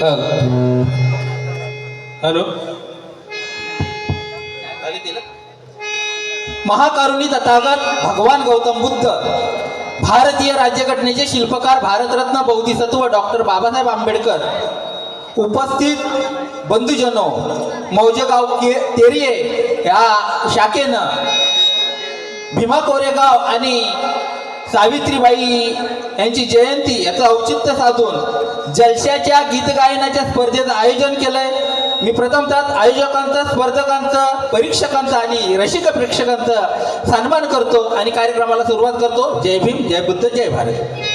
hello. महाकारुणी Tathagata भगवान गौतम बुद्ध भारतीय राज्यघटनेचे शिल्पकार भारतरत्न बौद्धिसत्व डॉक्टर बाबासाहेब आंबेडकर. उपस्थित बंधुजनो मौजेगाव के तेरिये या शाखेनं भीमा कोरेगाव आणि सावित्रीबाई यांची जयंती याचं औचित्य साधून जलशाच्या गीत गायनाच्या स्पर्धेचं आयोजन केलंय. मी प्रथमतः आयोजकांचं स्पर्धकांचं परीक्षकांचं आणि रसिक प्रेक्षकांचं सन्मान करतो आणि कार्यक्रमाला सुरुवात करतो. जय भीम जय बुद्ध जय भारत.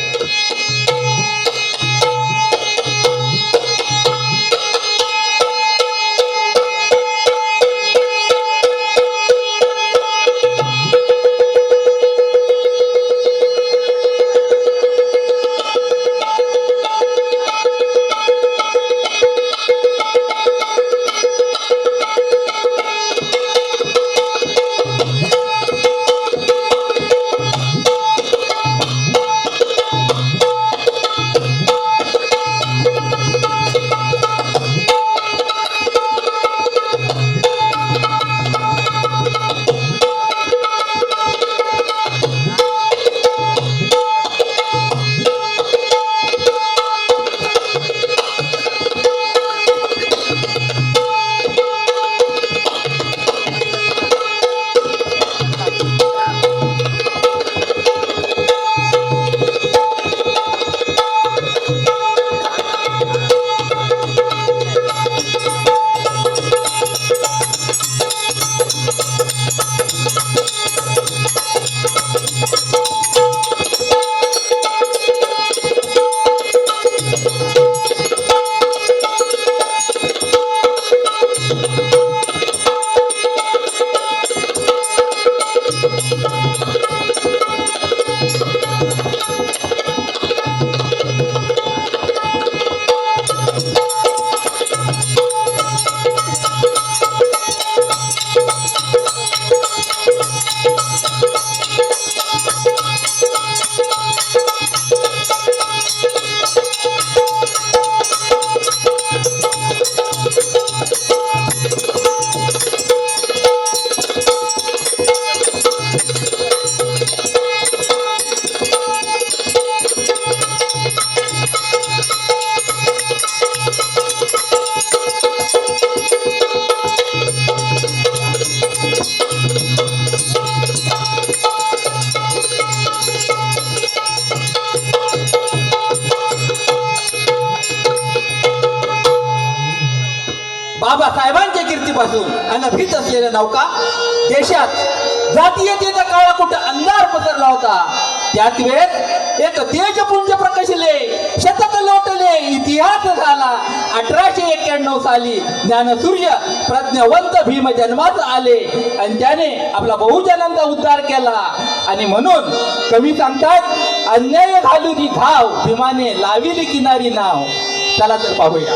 बाबासाहेबांच्या कीर्तीपासून अनभित असलेल्या नौका देशात जातीयतेचा काळा कुठं अंधार पसरला होता? त्याच वेळेस एक तेजपुंज प्रकाशले शतक लोटले इतिहास झाला. अठराशे एक्क्याण्णव साली ज्ञानसूर्य प्रज्ञवंत भीम जन्मात आले आणि त्याने आपला बहुजनांचा उद्धार केला. आणि म्हणून कवी सांगतात अन्याय घालू ती धाव भीमाने लाविली किनारी नाव. चला तर पाहूया.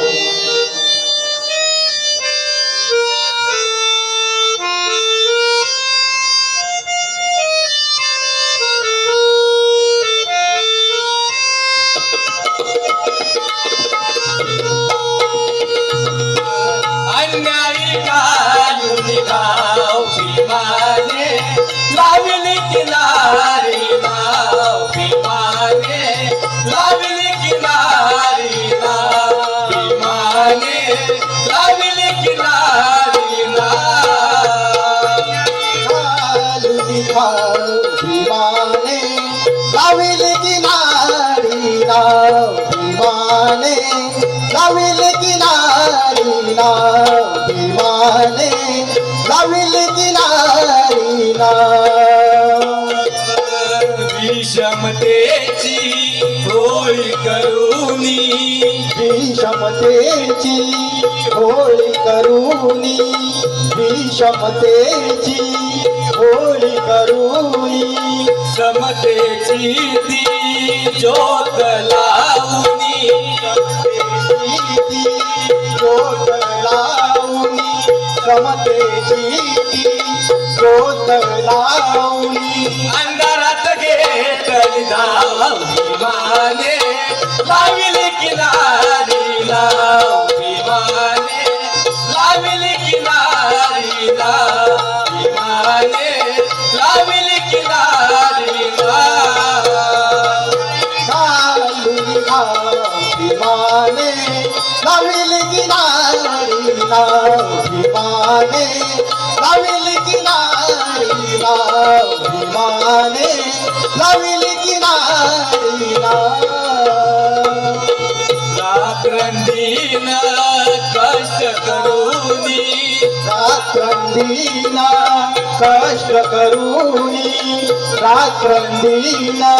किनारी नाव भीमाने लाविल किनारी नाव भीमाने लाविल किनारी नाव विषमतेची होळी करुनी. विषमतेची होळी करुणी विषमतेची होळी करुणी समतेची ती ज्योत लावणी ज्योत लावणी समतेची ज्योत लावणी अंधारात घेतली धाव विमाने लाविली किनारी लाव विमाने लाविली विमाने लाविल किनारी नाव विमाने लाविल किनारी रात्रंदीन कष्ट करूनी रात्रंदीना कष्ट करूनी रात्रंदीना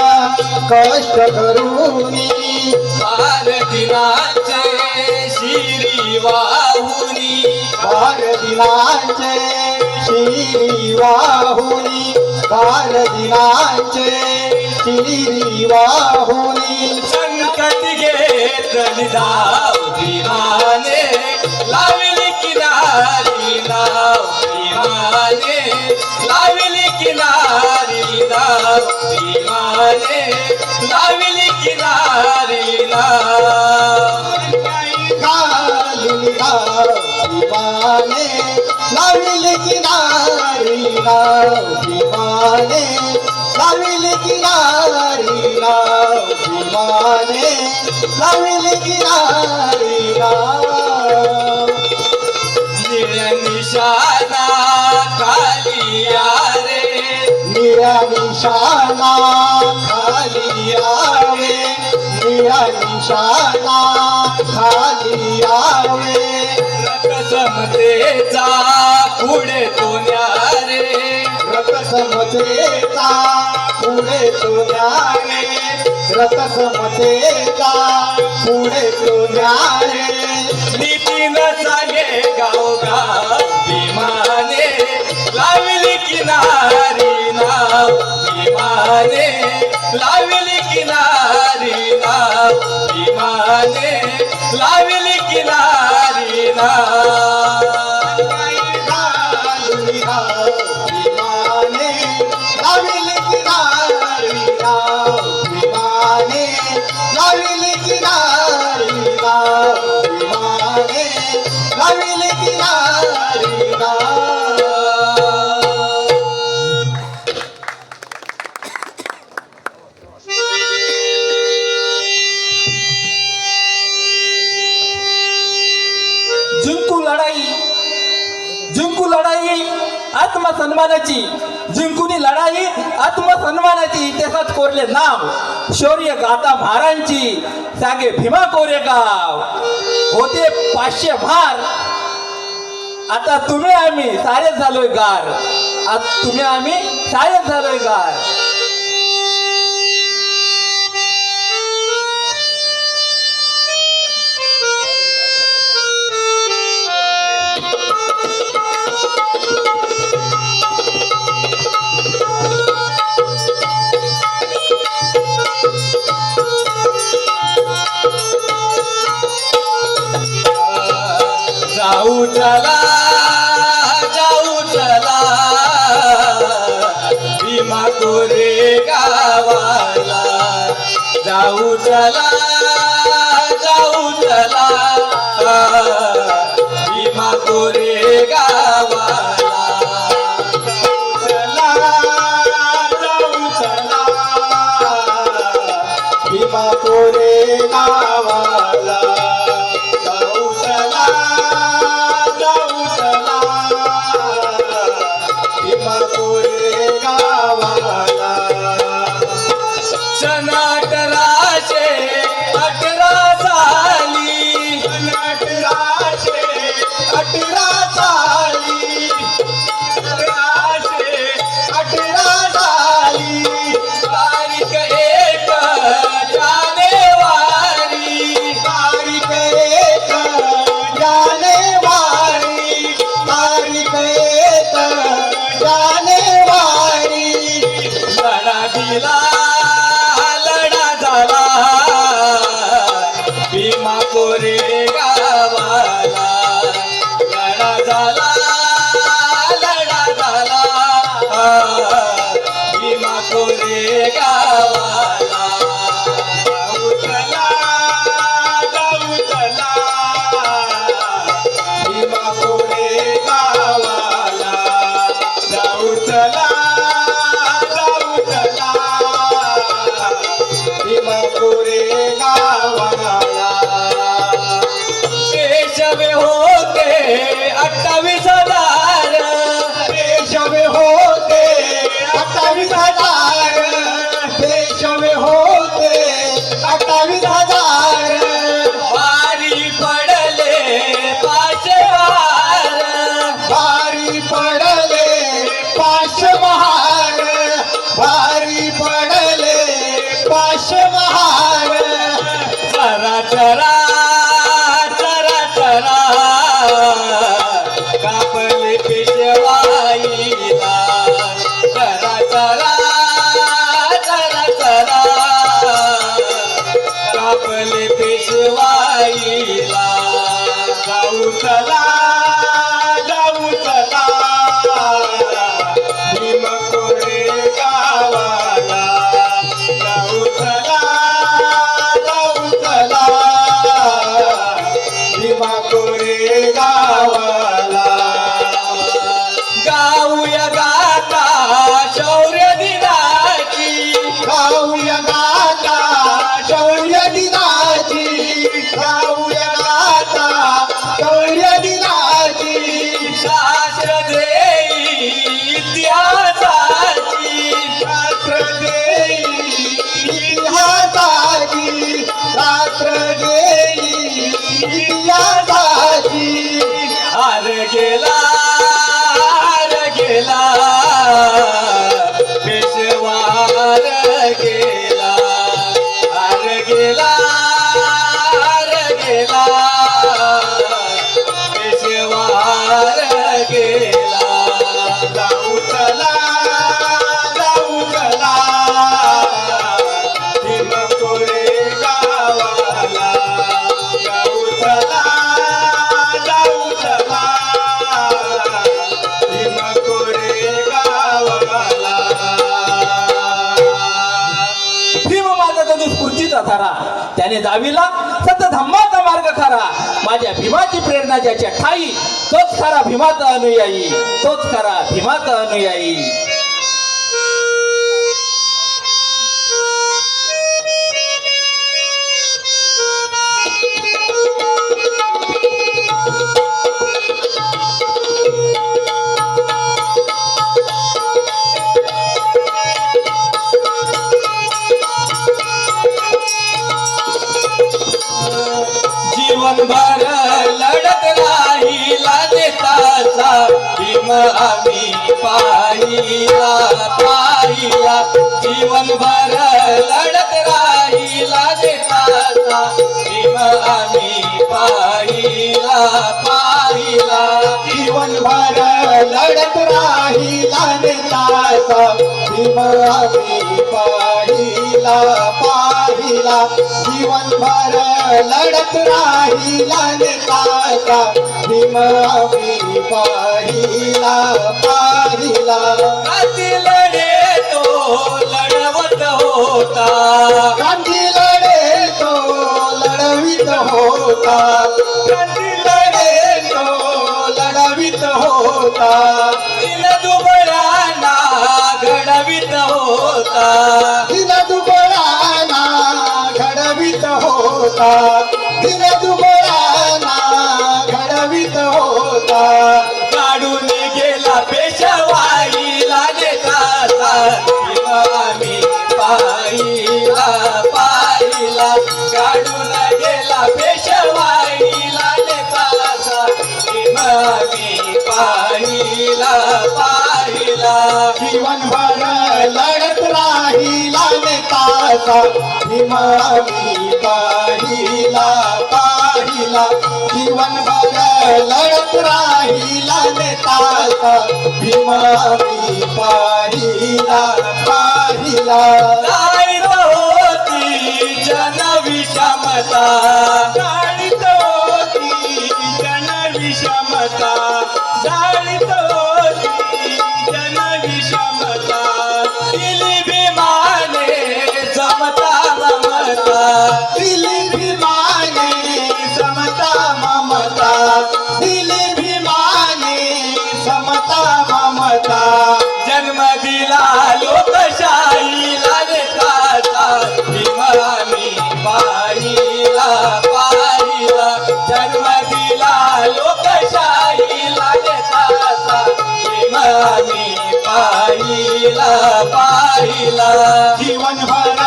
कष्ट करूनी. बार दिनाचे शिरी वाहुनी दिनाचे शिरी वाहुनी दिनाचे शिरी वाहुनी संकट घेतली धाव विमाने लावली किनारी नाव विमाने लावली किनारी नाव विमाने लावली किनारी नाव घालून घाव विमाने लाविल किनारी नाव विमाने लाविल किनारी नाव विमाने लाविल किनारी नाव निळ्या निशाणा खाली यारे निळ्या निशाणा खाली यावे निशाणा खाली यावे. समतेचा पुढे तो न्यारे रथसमतेचा पुढे तो न्यारे रथसमतेचा पुढे तो न्यारे नीतीन सांगे गावगाव विमाने. लावली किनारी नाव विमाने. लावली विमाने लावली किनारी ना लढाई आत्मसन्मानाची. जिंकुनी लढाई आत्मसन्मानाची इतिहासात कोरले नाव. शौर्य गाता भारांची सांगे भीमा कोरेगाव. होते पाचशे भार. आता तुम्ही आम्ही सारेच झालोय गार. आता तुम्ही आम्ही सारेच झालोय गार. चला जाऊ चला. भीमा कोरे गावाला. जाऊ चला जाऊ चला. भीमा कोरे गावाला. わ Get Tequila. स्फूर्तीचा त्याने दाविला सत धम्माचा मार्ग खरा माझ्या भीमाची प्रेरणा ज्याच्या ठाई तोच खरा भीमाचा अनुयायी. तोच खरा भीमाचा अनुयायी. जीवनभर लढत राहिला देताचा. भीम आम्ही पाहिला पाहिला. जीवनभर लढत राहिला आम्ही पाहिला पाहिला. जीवनभर लढत राहिला नेताचा भीम आम्ही पाहिला पाहिला. जीवनभर लढत राहिला नेताचा भीम आम्ही पाहिला पाहिला. काती लढे तो लढवत होता. लढवित होता गांधी लढे तो लढवित होता दिन दुबळांना घडवित होता दिन दुबळाना घडवित होता दिन दुबळाना घडवित होता पाहिला. जीवनभर लढत राहिला नेताचा. भीमावी पाहिला पाहिला. जीवनभर लढत राहिला नेताचा. भीमावी पाहिला पाहिला. लोकशाहीला नेताचा आम्ही पाहिला पाहिला. जीवनभर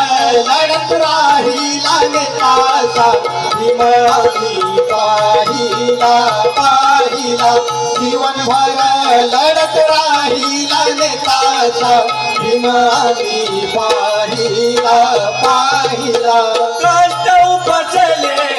लढत राहिला नेताचा भीम आम्ही पाहिला पाहिला. जीवनभर लढत राहिला नेताचा भीम आम्ही पाहिला पाहिला. कष्ट उपसले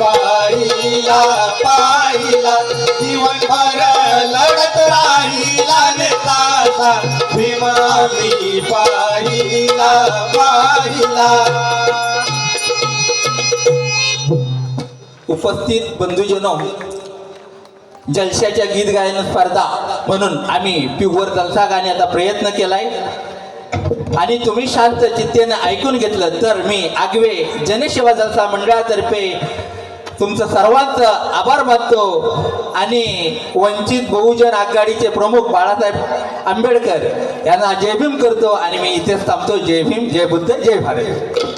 पाहिला पाहिला. जीवनभर लढत राहिला नेताचा. पाहिला पाहिला. उपस्थित बंधुजनो जलशाच्या गीत गायन स्पर्धा म्हणून आम्ही प्युअर जलसा गाण्याचा प्रयत्न केलाय. आणि तुम्ही शांत चित्तेनं ऐकून घेतलं तर मी आगवे जनसेवा जलसा मंडळातर्फे तुमचं सर्वांचं आभार मानतो. आणि वंचित बहुजन आघाडीचे प्रमुख बाळासाहेब आंबेडकर यांना जय भीम करतो आणि मी इथेच थांबतो. जय भीम जय बुद्ध जय भारत.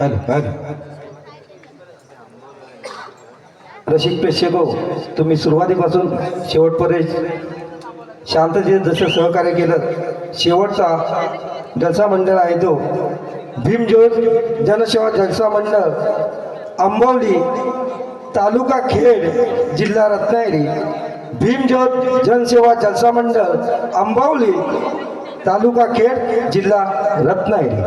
हॅलो हॅलो रसिक प्रेक्षक हो तुम्ही सुरुवातीपासून शेवटपर्यंत शांततेत जसं सहकार्य केलं शेवटचा जलसा मंडळ आहे तो. भीमज्योत जनसेवा जलसा मंडळ आंबवली तालुका खेड जिल्हा रत्नागिरी. भीमज्योत जनसेवा जलसा मंडळ आंबवली तालुका खेड जिल्हा रत्नागिरी.